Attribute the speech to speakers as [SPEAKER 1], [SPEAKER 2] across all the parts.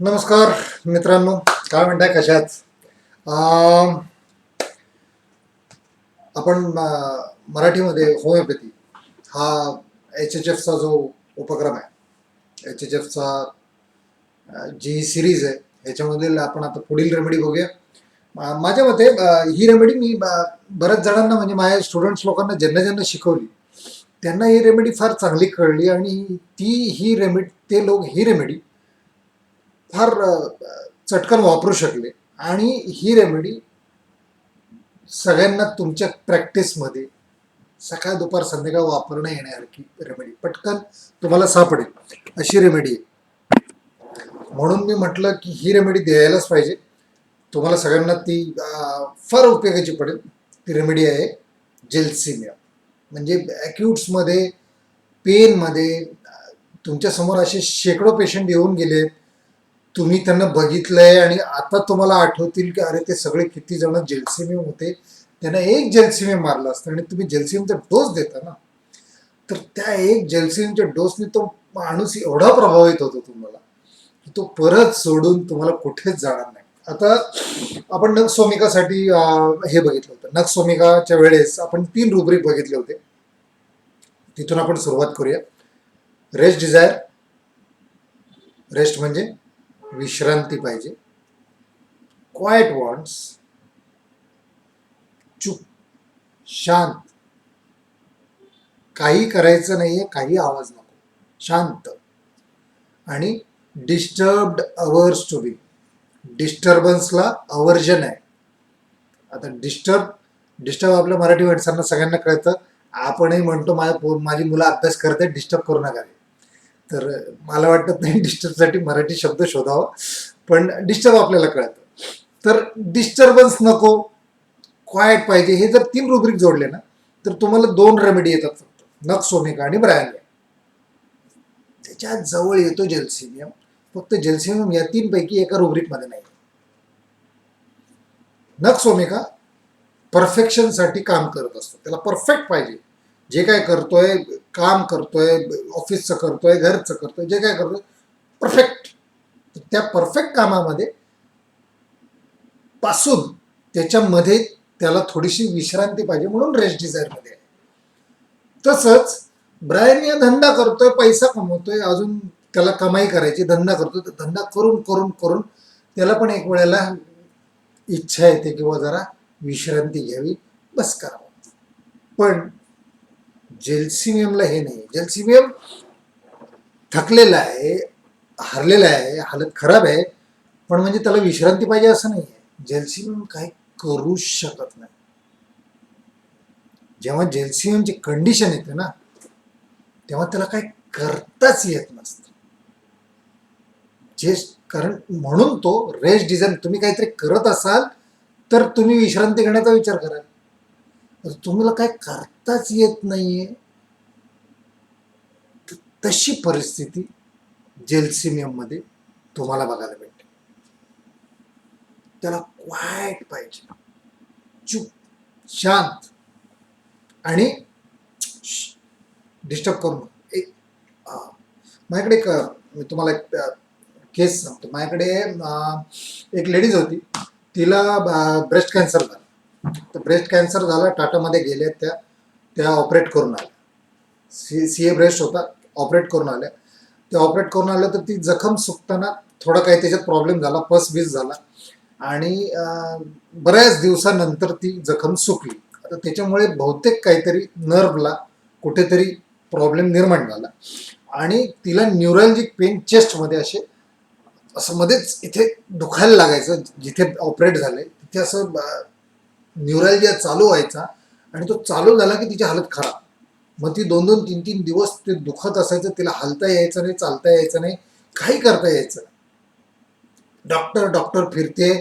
[SPEAKER 1] नमस्कार मित्रांनो काय म्हणताय कशात आपण मराठीमध्ये होमिओपॅथी हा एच एच एफचा जो उपक्रम आहे एच एच एफचा जी सिरीज आहे ह्याच्यामधील आपण आता पुढील रेमेडी बघूया. माझ्या मते ही रेमेडी मी बऱ्याच जणांना म्हणजे माझ्या स्टुडंट्स लोकांना ज्यांना ज्यांना शिकवली त्यांना ही रेमेडी फार चांगली कळली आणि ती ही रेमेडी ते लोक ही रेमेडी फार चटकन वापरू शकले. आणि ही रेमेडी सगळ्यांना तुमच्या प्रॅक्टिसमध्ये सकाळ दुपार संध्याकाळ वापरणं येण्यासारखी रेमेडी पटकन तुम्हाला सापडेल अशी रेमेडी आहे. म्हणून मी म्हटलं की ही रेमेडी द्यायलाच पाहिजे. तुम्हाला सगळ्यांना ती फार उपयोगाची पडेल. ती रेमेडी आहे जेल्सिमिया. म्हणजे ॲक्यूट्समध्ये पेनमध्ये तुमच्यासमोर असे शेकडो पेशंट येऊन गेले. तुम्ही त्यांना बघितलंय आणि आता तुम्हाला आठवतील की अरे ते सगळे किती जण जेलसिमियम होते. त्यांना एक जेलसिमियम मारलं असतं आणि तुम्ही जेल्सिमियमचा डोस देता ना. तर त्या एक जेल्सिमियमच्या डोसने तो माणूस एवढा प्रभावित होतो तुम्हाला. की तो परत सोडून तुम्हाला कुठेच जाणार नाही. आता आपण नगस्वामिकासाठी हे बघितलं होतं. नख वेळेस आपण तीन रुब्रिक बघितले होते. तिथून आपण सुरुवात करूया. रेस्ट डिझायर रेस्ट म्हणजे विश्रांती पाहिजे. क्वाइट वॉन्ट्स चुप. शांत. काही करायचं नाहीये काही आवाज नको. शांत. आणि डिस्टर्बड अवर्स टू बी डिस्टर्बन्सला अवर्जन आहे. आता डिस्टर्ब डिस्टर्ब आपल्या मराठी माणसांना सगळ्यांना कळतं. आपणही म्हणतो माझ्या माझी मुलं अभ्यास करते डिस्टर्ब करू नका तर मला वाटत नाही डिस्टर्बसाठी मराठी शब्द शोधावा पण डिस्टर्ब आपल्याला कळतं. तर डिस्टर्बन्स नको क्वायट पाहिजे हे जर तीन रुब्रिक जोडले ना तर तुम्हाला दोन रेमेडी येतात फक्त. नक्स सोमिका आणि ब्रायनिया त्याच्याजवळ येतो जेल्सिनियम. फक्त जेल्सिनियम या तीनपैकी एका रुब्रिकमध्ये नाही. नक्स सोमिका परफेक्शनसाठी काम करत असतो. त्याला परफेक्ट पाहिजे. जे काय करतोय काम करतोय ऑफिसचं करतोय घरचं करतोय जे काय करतोय परफेक्ट त्या परफेक्ट कामामध्ये पासून त्याच्यामध्ये त्याला थोडीशी विश्रांती पाहिजे म्हणून रेस्ट डिझायरमध्ये आहे. तसंच ब्रायन या धंदा करतोय पैसा कमवतोय अजून त्याला कमाई करायची धंदा करतोय तर धंदा करून करून करून त्याला पण एक वेळेला इच्छा येते किंवा जरा विश्रांती घ्यावी बस करावं. पण जेल्सिमियमला हे नाही. जेल्सिमियम थकलेला आहे हरलेला आहे हालत खराब आहे पण म्हणजे त्याला विश्रांती पाहिजे असं नाही आहे. जेल्सिमियम काही करूच शकत नाही. जेव्हा जेल्सियमची कंडिशन येते ना तेव्हा त्याला काही करताच येत नसतं. जे कारण म्हणून तो रेस्ट डिझाईन तुम्ही काहीतरी करत असाल तर तुम्ही विश्रांती घेण्याचा विचार कराल. तर तुम्हाला काय करताच येत नाहीये. तशी परिस्थिती जेल्सिमियममध्ये तुम्हाला बघायला भेटते. त्याला क्वायट पाहिजे. चुप शांत आणि डिस्टर्ब करू नका. एक माझ्याकडे एक मी तुम्हाला एक केस सांगतो. माझ्याकडे एक लेडीज होती. तिला ब्रेस्ट कॅन्सर झाला. तर ब्रेस्ट कॅन्सर झाला टाटामध्ये गेल्या त्या त्या ऑपरेट करून आल्या. सी सी ए ब्रेस्ट होता ऑपरेट करून आल्या. त्या ऑपरेट करून आल्या तर ती जखम सुकताना थोडा काही त्याच्यात प्रॉब्लेम झाला पस बीस झाला. आणि बऱ्याच दिवसानंतर ती जखम सुकली. आता त्याच्यामुळे बहुतेक काहीतरी नर्वला कुठेतरी प्रॉब्लेम निर्माण झाला. आणि तिला न्यूरॉलॉजिक पेन चेस्टमध्ये असे असं मध्येच इथे दुखायला लागायचं जिथे ऑपरेट झाले तिथे असं न्यूरॅलजिया चालू व्हायचा आणि तो चालू झाला की तिची हालत खराब. मग ती दोन दोन तीन तीन दिवस ते दुखत असायचं तिला हलता यायचं नाही चालता यायचं नाही काही करता यायचं डॉक्टर डॉक्टर फिरते.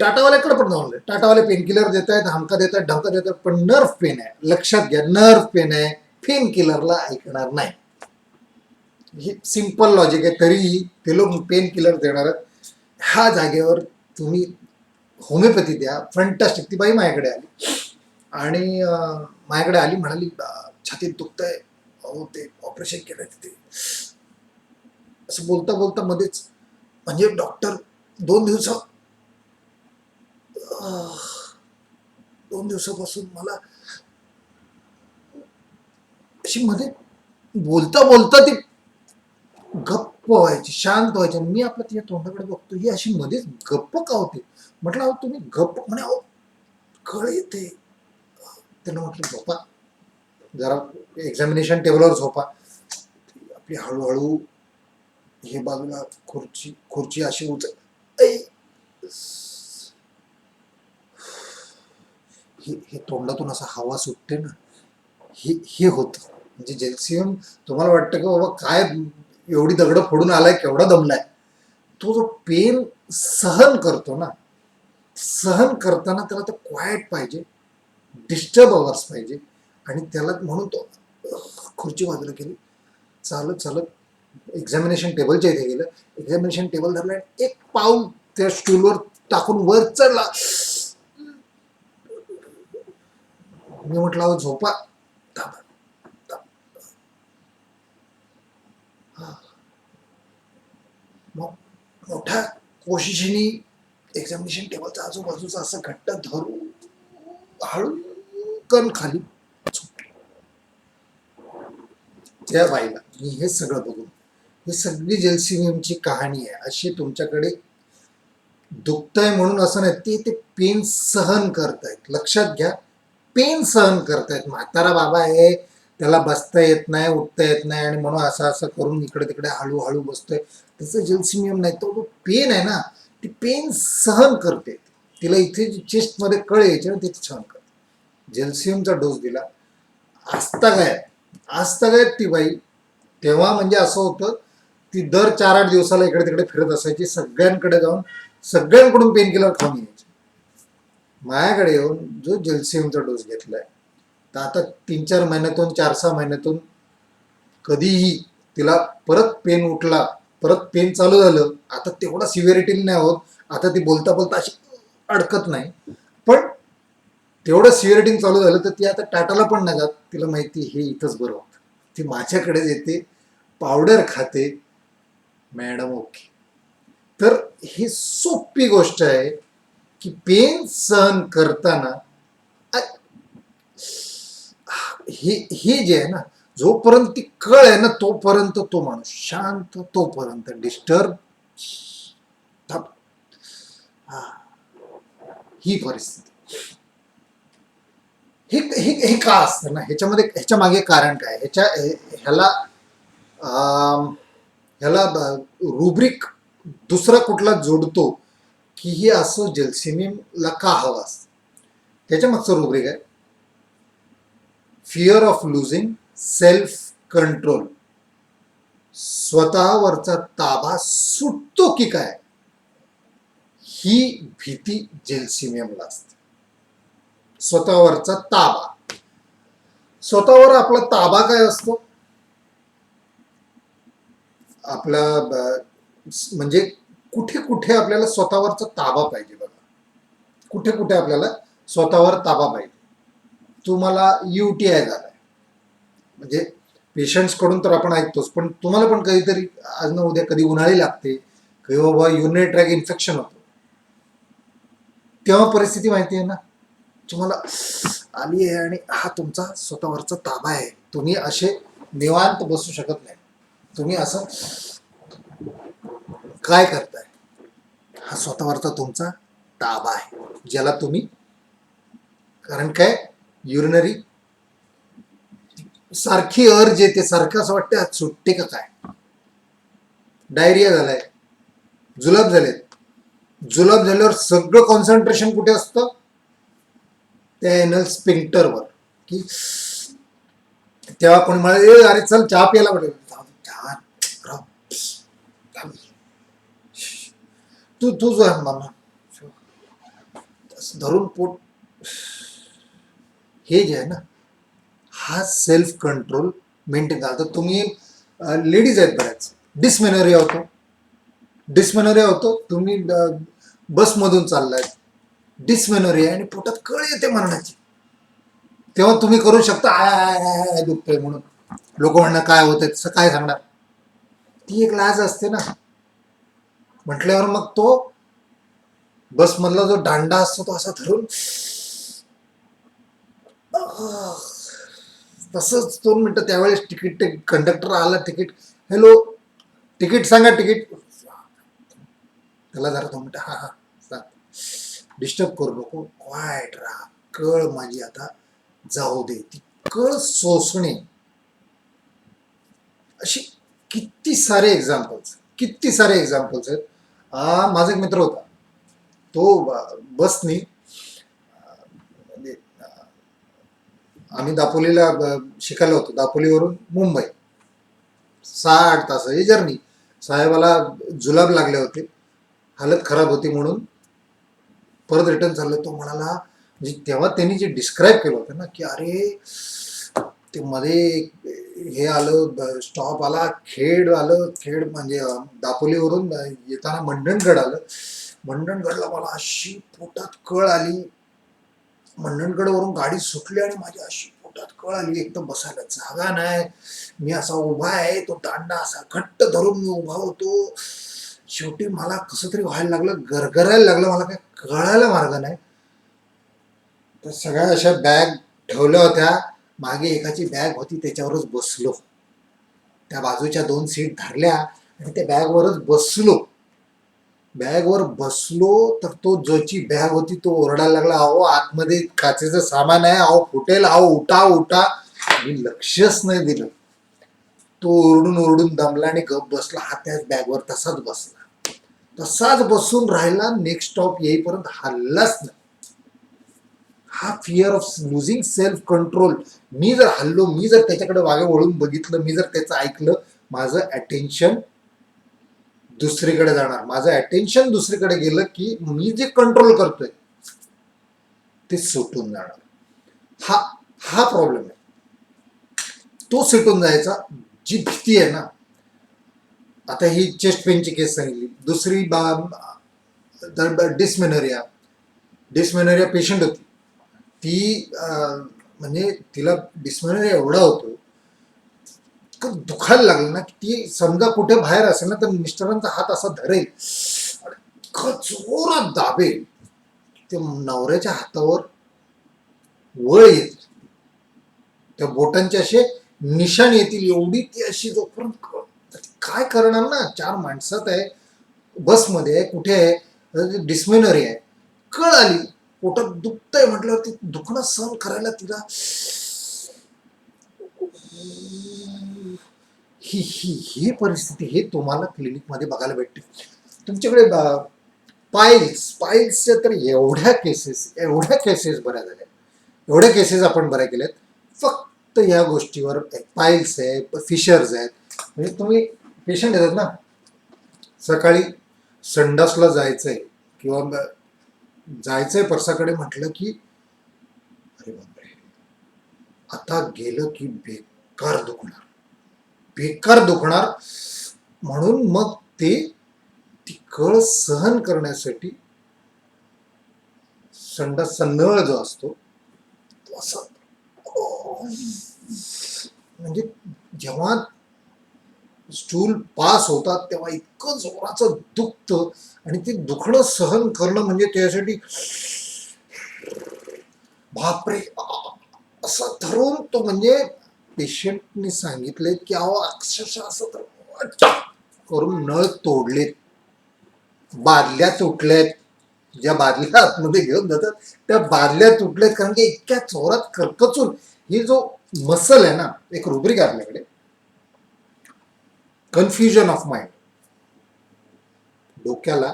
[SPEAKER 1] टाटावाल्याकडे पण जाऊन टाटावाले पेन किलर देत आहेत हमका देत आहेत ढमका देत आहेत पण नर्व पेन आहे. लक्षात घ्या नर्व पेन आहे. पेन किलरला ऐकणार नाही. ही सिंपल लॉजिक आहे तरीही ते लोक पेन किलर देणार आहेत. ह्या जागेवर तुम्ही होमिओपॅथी द्या फंटास्टिक ती बाई माझ्याकडे आली. आणि माझ्याकडे आली म्हणाली छातीत दुखतंय. अहो ते ऑपरेशन केलं तिथे. असं बोलता बोलता मध्येच म्हणजे डॉक्टर दोन दिवस दोन दिवसापासून मला अशी मध्ये बोलता बोलता ती गप्प व्हायची शांत व्हायची. मी आपल्या तिच्या तोंडाकडे बघतो ही अशी मध्येच गप्प का होती? म्हटलं अहो तुम्ही गप्प म्हणे अहो कळ येते त्यांना म्हटलं झोपा. जरा एक्झामिनेशन टेबलवर झोपा. आपली हळूहळू हे बाजूला खुर्ची खुर्ची अशी उच हे हे तोंडातून असा हवा सुटते ना हे हे होतं. म्हणजे जेल्सियम तुम्हाला वाटतं की बाबा काय एवढी दगडं फोडून आलाय केवढा दमलाय. तो जो पेन सहन करतो ना सहन करताना त्याला ते क्वायट पाहिजे डिस्टर्ब अवर्स पाहिजे. आणि त्याला म्हणून तो खुर्ची बाजूला केली. चालत चालत एक्झामिनेशन टेबलच्या इथे गेलं. एक्झामिनेशन टेबल धरलं आणि एक पाऊल त्या स्टूलवर टाकून वर चढला. मी म्हटलं अहो झोपा. थांबा मग मोठ्या कोशिशीने एक्झामिनेशन टेबलचा आजूबाजूचा असं घट्ट धरू हळू कण खाली त्या बाईला मी हे सगळं बघून ही सगळी जेलसिमियमची कहाणी आहे. अशी तुमच्याकडे दुखतंय म्हणून असं नाही ते ते पेन सहन करतायत. लक्षात घ्या पेन सहन करतायत. म्हातारा बाबा आहे त्याला बसता येत नाही उठता येत नाही आणि म्हणून असं असं करून इकडे तिकडे हळूहळू बसतोय. त्याचं जेलसिमियम नाही तो जो पेन आहे ना ती पेन सहन करते. तिला इथे चेस्टमध्ये कळ यायचे ना ते सहन करते. जेल्सियमचा डोस दिला. आजतागायत काय ती बाई. तेव्हा म्हणजे असं होतं ती दर चार आठ दिवसाला इकडे तिकडे फिरत असायची. सगळ्यांकडे जाऊन सगळ्यांकडून पेन किलर खाऊन यायची. माझ्याकडे येऊन जो जेल्सियमचा डोस घेतलाय तर आता तीन चार महिन्यातून चार सहा महिन्यातून कधीही तिला परत पेन उठला परत पेन चालू झालं. आता तेवढा सिव्हिरिटी नाही होत. आता ती बोलता बोलता अशी अडकत नाही. पण तेवढं सिव्हिरिटिंग चालू झालं तर ती आता टाटाला पण नाही जात. तिला माहिती हे इथंच बरं होतं. ती माझ्याकडेच येते. पावडर खाते. Madam okay. तर ही सोपी गोष्ट आहे की पेन सहन करताना हे हे जे आहे ना जोपर्यंत ती कळ आहे ना तोपर्यंत तो माणूस शांत तोपर्यंत डिस्टर्ब. ही. परिस्थिती. हे हे हे का असतं ना? ह्याच्यामध्ये ह्याच्या मागे कारण काय? ह्याच्या ह्याला ह्याला रुब्रिक दुसरा कुठला जोडतो की हे असं जलसिमीला का हवं असतं? त्याच्या मागचं रुब्रिक आहे. Fear of losing self control स्वतःवरचा ताबा सुटतो की काय? ही भीती जेलसिमियमला असते. स्वतःवरचा ताबा. स्वतःवर आपला ताबा काय असतो? आपला म्हणजे कुठे कुठे आपल्याला स्वतःवरचा ताबा पाहिजे बघा. कुठे कुठे आपल्याला स्वतःवर ताबा पाहिजे. तुम्हाला यू टी आय म्हणजे पेशंट्सकडून तर आपण ऐकतोच पण तुम्हाला पण कधीतरी आज ना उद्या कधी उन्हाळी लागते कधी बाबा युरिनरी ट्रॅक इन्फेक्शन होतं. तेव्हा परिस्थिती माहिती आहे ना? तुम्हाला आली आहे आणि हा तुमचा स्वतःवरचा ताबा आहे. तुम्ही असे निवांत बसू शकत नाही. तुम्ही असं काय करताय? हा स्वतःवरचा तुमचा ताबा आहे ज्याला तुम्ही कारण काय? युरिनरी सारखी अर्ज येते सारखं असं वाटतं आज सुटते का काय डायरिया झालाय जुलाब झालेत. जुलाब झाल्यावर सगळं कॉन्सन्ट्रेशन कुठे असतं? त्या एनल स्पिंक्टरवर की तेव्हा कोणी मला "ए, अरे चल चहा प्यायला पडेल चहा तू तू जो मामा धरून पोट. हे जे आहे ना हा सेल्फ कंट्रोल मेंटेन करा तर तुम्ही लेडीज आहेत बऱ्याच. डिसमेनोरिया होतो. डिसमेनोरिया होतो. तुम्ही बसमधून चाललाय. डिसमेनोरिया आणि पोटात कळ येते मरणाची. तेव्हा तुम्ही करू शकता आय आय आय आय दुखतंय म्हणून. लोक म्हणणं काय होतंय? तसं काय सांगणार? ती एक लाज असते ना. म्हटल्यावर मग तो बसमधला जो दांडा असतो तो असा धरून तसंच दोन मिनटं त्यावेळेस तिकीट कंडक्टर आला तिकीट. हॅलो तिकीट सांगा तिकीट. त्याला जरा दोन मिनटं. हा हा. सांग डिस्टर्ब करू नको. क्वायट राहा. कळ माझी आता. जाऊ दे. ती कळ सोसणे. अशी किती सारे एक्झाम्पल्स किती सारे एक्झाम्पल्स आहेत. माझा एक मित्र होता. तो बसनी आम्ही दापोलीला ब- शिकायला होतो. दापोलीवरून मुंबई. सहा आठ तासाची जर्नी साहेबाला जुलाब लागले होते. हालत खराब होती म्हणून परत रिटर्न चाललं. तो म्हणाला म्हणजे तेव्हा त्यांनी जे डिस्क्राईब केलं होतं ना की अरे ते मध्ये हे आलं स्टॉप आला खेड आलं खेड म्हणजे दापोलीवरून येताना मंडणगड आलं. मंडणगडला मला अशी पोटात कळ आली. मंडणगडवरून गाडी सुटली आणि माझी अशी पोटात कळ आली एकदम बसायला जागा नाही. मी असा उभा आहे तो दांडा असा घट्ट धरून मी उभा होतो. शेवटी मला कसं तरी व्हायला लागलं गरगरायला लागलं मला काय कळायला मार्ग नाही. तर सगळ्या अशा बॅग ठेवल्या होत्या. मागे एकाची बॅग होती त्याच्यावरच बसलो. त्या बाजूच्या दोन सीट धरल्या आणि त्या बॅगवरच बसलो. बॅगवर बसलो तर तो जोची बॅग होती तो ओरडायला लागला अहो आतमध्ये काचेचं सामान आहे अहो फुटेल अहो उठा उठा. मी लक्षच नाही दिलं. तो ओरडून ओरडून दमला आणि गप बसला. हा त्याच बॅगवर तसाच बसला. तसाच बसून राहिला. नेक्स्ट स्टॉप येईपर्यंत हल्लाच नाही. हा fear of losing self control मी जर हल्लो मी जर त्याच्याकडे वागे वळून बघितलं मी जर त्याचं ऐकलं माझं अटेन्शन दुसरीकडे जाणार. माझं अटेन्शन दुसरीकडे गेलं की मी जे कंट्रोल करतोय ते सुटून जाणार. हा हा प्रॉब्लेम आहे. तो सुटून जायचा जी भीती आहे ना आता ही चेस्ट पेनची केस सांगितली. दुसरी बा डिस्मेनरिया डिस्मेनरिया पेशंट होती. ती म्हणजे तिला डिस्मेनरिया एवढा होतो इतकं दुखायला लागलं ना की ती समजा कुठे बाहेर असेल ना तर मिस्टरांचा हात असा धरेल. आणि इतकं जोरात दाबेल. ते नवऱ्याच्या हातावर वळ येईल. त्या बोटांचे असे निशाण येतील एवढी ती अशी जोपर्यंत काय करणार ना? चार माणसात आहे बसमध्ये आहे कुठे आहे डिस्मेनरी आहे. कळ आली. पोटात दुखतंय म्हटल्यावर ती दुखणं सहन करायला तिला ही ही ही परिस्थिती हे तुम्हाला क्लिनिकमध्ये बघायला भेटते. तुमच्याकडे पाईल्स पाईल्सच्या तर एवढ्या केसेस एवढ्या केसेस बऱ्या झाल्या. एवढ्या केसेस आपण बऱ्या केल्यात. फक्त या गोष्टीवर पाईल्स आहे फिशर्स आहेत. म्हणजे तुम्ही पेशंट येतात ना. सकाळी संडासला जायचंय किंवा जायचंय परसाकडे म्हटलं की अरे बापरे! आता गेलं की बेकार दुखणार. बेकार दुखणार. म्हणून मग ते ती कळ सहन करण्यासाठी संडासचा नळ जो असतो तो असा म्हणजे जेव्हा स्टूल पास होतात तेव्हा इतकं जोराचं दुखतं आणि ते दुखणं सहन करणं म्हणजे त्यासाठी बापरे आ- असं धरून तो म्हणजे पेशंटने सांगितले की अहो अक्षरशः असं तर करून नळ तोडलेत. बादल्या तुटल्यात. ज्या बादल्या आतमध्ये घेऊन जातात त्या बादल्या तुटल्यात कारण की इतक्या चोरात करकचून ही जो मसल आहे ना एक रुब्रिक आपल्याकडे. कन्फ्युजन ऑफ माइंड डोक्याला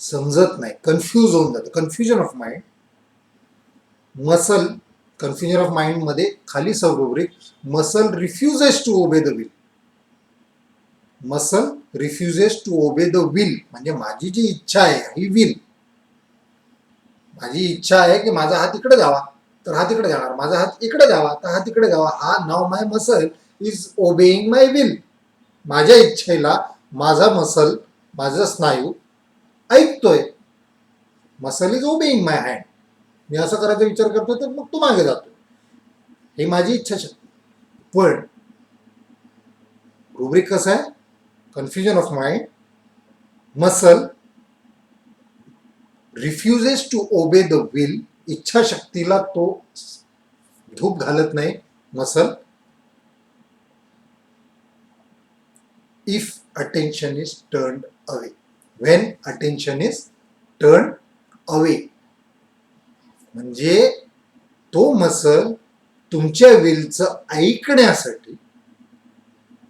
[SPEAKER 1] समजत नाही. कन्फ्यूज होऊन जातं. Confusion of mind muscle confusion of माइंडमध्ये खाली sub rubric muscle refuses to obey the will muscle refuses to obey the will म्हणजे माझी जी इच्छा आहे ही विल माझी इच्छा आहे की माझा हात इकडे जावा तर हा तिकडे जाणार. माझा हात इकडे जावा तर हा तिकडे जावा. हा now my muscle is obeying my will माझ्या इच्छेला माझा मसल माझा स्नायू ऐकतोय. Muscle is obeying my hand मी असं करायचा विचार करतो तर मग तू मागे जातो. ही माझी इच्छा शक्ती पण रुब्रिक कसं आहे? Confusion of mind muscle refuses to obey the will इच्छाशक्तीला तो धूप घालत नाही. Muscle if attention is turned away. When attention is turned away. म्हणजे तो मसल तुमच्या विलचं ऐकण्यासाठी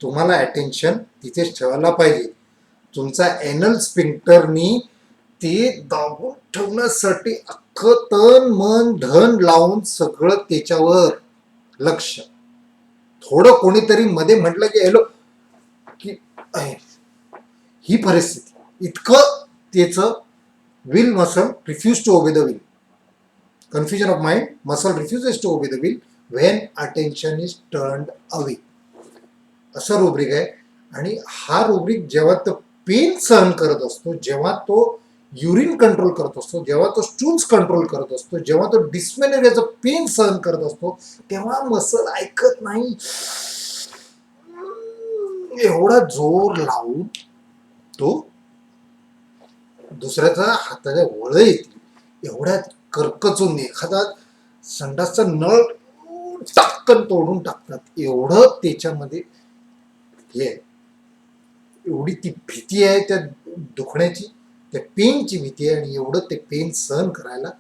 [SPEAKER 1] तुम्हाला अटेन्शन तिथेच ठेवायला पाहिजे. तुमचा एनल स्पिंक्टरनी ते दाबून ठेवण्यासाठी अख्खं तन मन धन लावून सगळं त्याच्यावर लक्ष. थोडं कोणीतरी मध्ये म्हटलं की हॅलो की आहे ही परिस्थिती. इतकं त्याचं will muscle refuse to obey the will confusion of mind muscle refuses to obey the will when attention is turned away असं रुब्रिक आहे. आणि हा रुब्रिक जेव्हा तो पेन सहन करत असतो जेव्हा तो युरिन कंट्रोल करत असतो जेव्हा तो स्टूल्स कंट्रोल करत असतो जेव्हा तो डिस्मेनेरियाचं पेन सहन करत असतो तेव्हा मसल ऐकत नाही. एवढा जोर लावून तो दुसऱ्याचा हाताच्या वळ येतील एवढ्या कर्कचून एखादा संडासचा नळ टाक्कन तोडून टाकतात. एवढं त्याच्यामध्ये हे एवढी ती भीती आहे त्या दुखण्याची त्या पेनची भीती आहे आणि एवढं ते पेन सहन करायला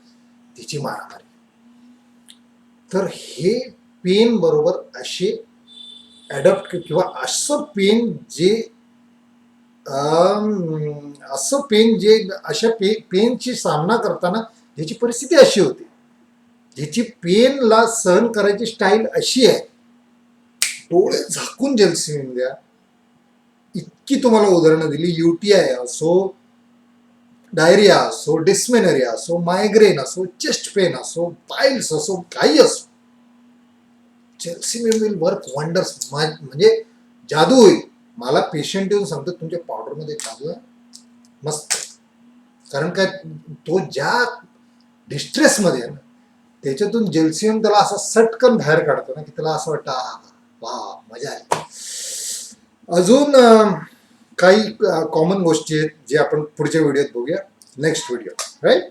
[SPEAKER 1] तिची मारामारी तर हे पेन बरोबर असे ॲडॉप्ट किंवा असं पेन जे असं पेन जे अशा पे पेनची सामना करताना ज्याची परिस्थिती अशी होती. ज्याची पेनला सहन करायची स्टाईल अशी आहे. डोळे झाकून जलसिन द्या. इतकी तुम्हाला उदाहरणं दिली. युटीआय असो डायरिया असो डिस्मेनरिया असो मायग्रेन असो चेस्ट पेन असो पाईल्स असो काही असो. चेल्सी विल वर्क वंडर्स म्हणजे जादू होईल. मला पेशंट येऊन सांगतो तुमच्या पावडरमध्ये जादू आहे. मस्त. कारण काय? तो ज्या डिस्ट्रेसमध्ये आहे ना त्याच्यातून जेल्सियम त्याला असं सटकन बाहेर काढतो ना की त्याला असं वाटतं वा मजा आली अजून काही कॉमन गोष्टी आहेत जे आपण पुढच्या व्हिडिओत बघूया. Next video right